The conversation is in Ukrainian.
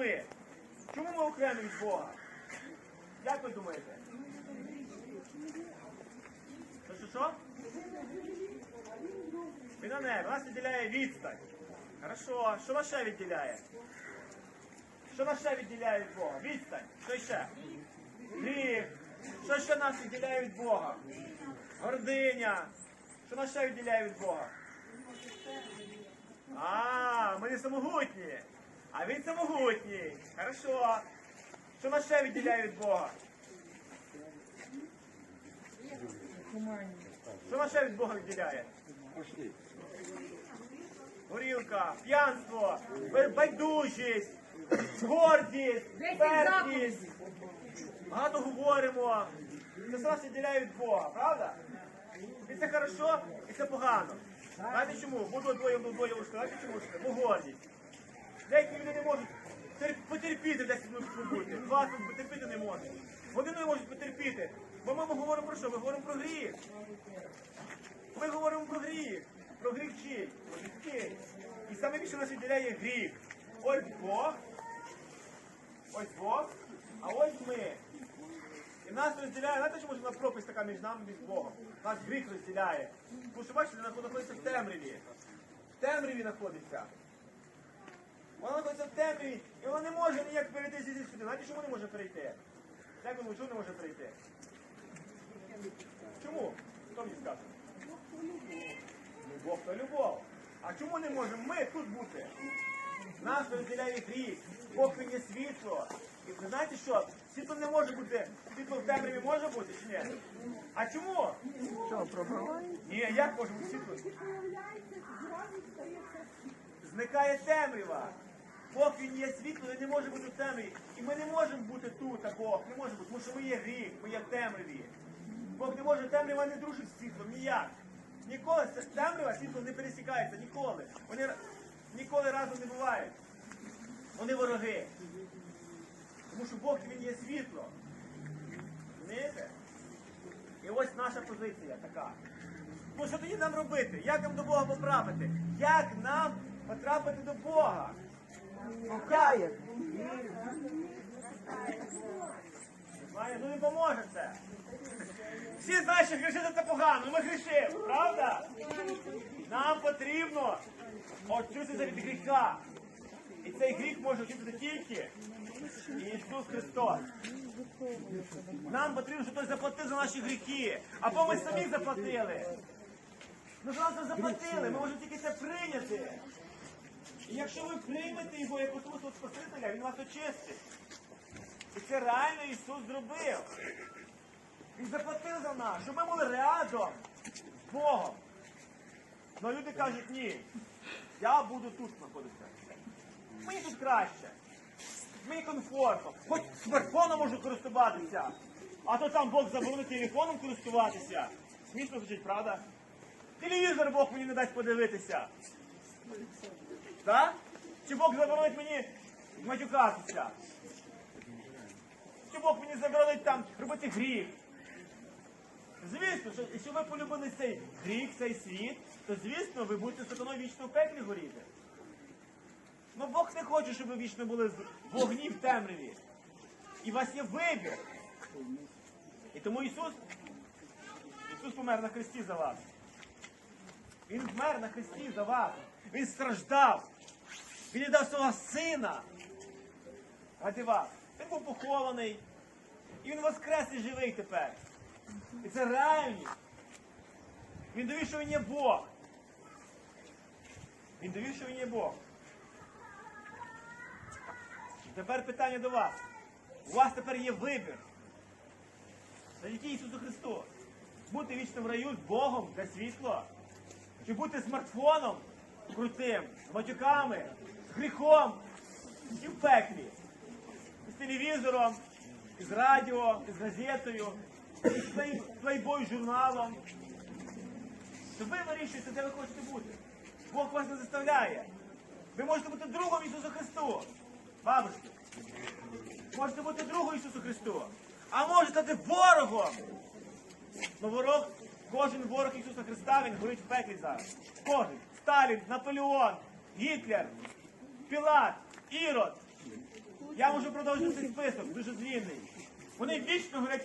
ми. Чому ми окремі від Бога? Як ви думаєте? Що, що, що? Ми на небі. Нас відділяє відстань. Хорошо. Що нас ще відділяє? Що нас ще відділяє від Бога? Відстань. Що ще? Гріх. Що ще нас відділяє від Бога? Гординя. Що нас ще відділяє від Бога? А, ми не самогутні. А він самогутній. Хорошо. Що нас ще відділяє від Бога? Що нас ще від Бога відділяє? Горілка, п'янство, байдужість, гордість, пердість. Багато говоримо. Це все нас відділяє від Бога, правда? І це хорошо, і це погано. Знаєте чому? Буду двоє двоє ушка. Знаєте чому? Бо гордість. Деякі люди не можуть потерпіти 10 минут побути. 20 минут потерпіти не можуть. Вони не можуть потерпіти. Бо ми говоримо про що? Ми говоримо про гріх. Ми говоримо про гріх. Про гріх чий? Про людський. І саме більше нас відділяє гріх. Ось Бог. Ось Бог. А ось ми. І нас розділяє, знаєте, чому вона пропасть така між нами між Богом? Нас гріх розділяє. Тому що бачите, знаходиться в темряві. В темряві знаходиться. Вона знаходиться в темряві, і вона не може ніяк перейти звідси сюди. Знаєте, чому не може перейти? Як ви чому не може перейти? Чому? Хто мені скаже? Ну, Бог то любов. А чому не можемо ми тут бути? Нас розділяє гріх. Бог він є світло. І ви знаєте що? Світло не може бути. Світло в темряві може бути чи ні? А чому? Що, пробиває? Ні, як може бути світло? Зникає темрява. Бог він є світло, він не може бути в темряві. І ми не можемо бути тут, а Бог не може бути, тому що ми є гріх, ми є в темряві. Бог не може, темрява не дружить з світлом, ніяк. Ніколи темрява, світло не пересікається, ніколи. Вони ніколи разом не бувають. Вони вороги. Тому що Бог він є світло. Розумієте? І ось наша позиція така. Ну що тоді нам робити? Як нам до Бога потрапити? Як нам потрапити до Бога? Знає, ну не поможе це. Всі знають, що грішити це погано, ми грішимо, правда? Нам потрібно очиститися від гріха. І цей гріх може очистити тільки Ісус Христос. Нам потрібно, щоб хтось заплатив за наші гріхи. Або ми самі заплатили. Ну за нас заплатили, ми можемо тільки це прийняти. І якщо ви приймете його як особистого Спасителя, він вас очистить. І це реально Ісус зробив. Він заплатив за нас, щоб ми були рядом з Богом. Але люди кажуть, ні, я буду тут знаходитися. Мені тут краще. Мені комфортно. Хоч смартфоном можу користуватися. А то там Бог заборонить телефоном користуватися. Смішно звучить, правда? Телевізор Бог мені не дасть подивитися. Так? Чи Бог заборонить мені матюкатися? Чи Бог мені заборонить там робити гріх? Звісно, що якщо ви полюбили цей гріх, цей світ, то звісно ви будете сатаною вічно в пеклі горіти. Ну Бог не хоче, щоб ви вічно були в вогні в темряві. І у вас є вибір. І тому Ісус, Ісус помер на хресті за вас. Він вмер на хресті за вас. Він страждав. Він віддав свого сина. Ради вас. Він був похований. І він воскрес і живий тепер. І це реальність. Він довів, що він є Бог. Він довів, що він є Бог. Тепер питання до вас. У вас тепер є вибір. Завдяки Ісусу Христу. Бути вічно в раю з Богом для світло. Чи бути смартфоном крутим, з матюками, з гріхом і в пеклі. З телевізором, з радіо, з газетою, з плейбой журналом. То ви вирішуєте, де ви хочете бути. Бог вас не заставляє. Ви можете бути другом Ісусу Христу. Бабушки. Можете бути другом Ісусу Христу. А можете стати ворогом. Ну ворог, кожен ворог Ісуса Христа, він горить в пеклі зараз. Кожен. Сталін, Наполеон, Гітлер, Пілат, Ірод. Я можу продовжити цей список, дуже звільний. Вони вічно горять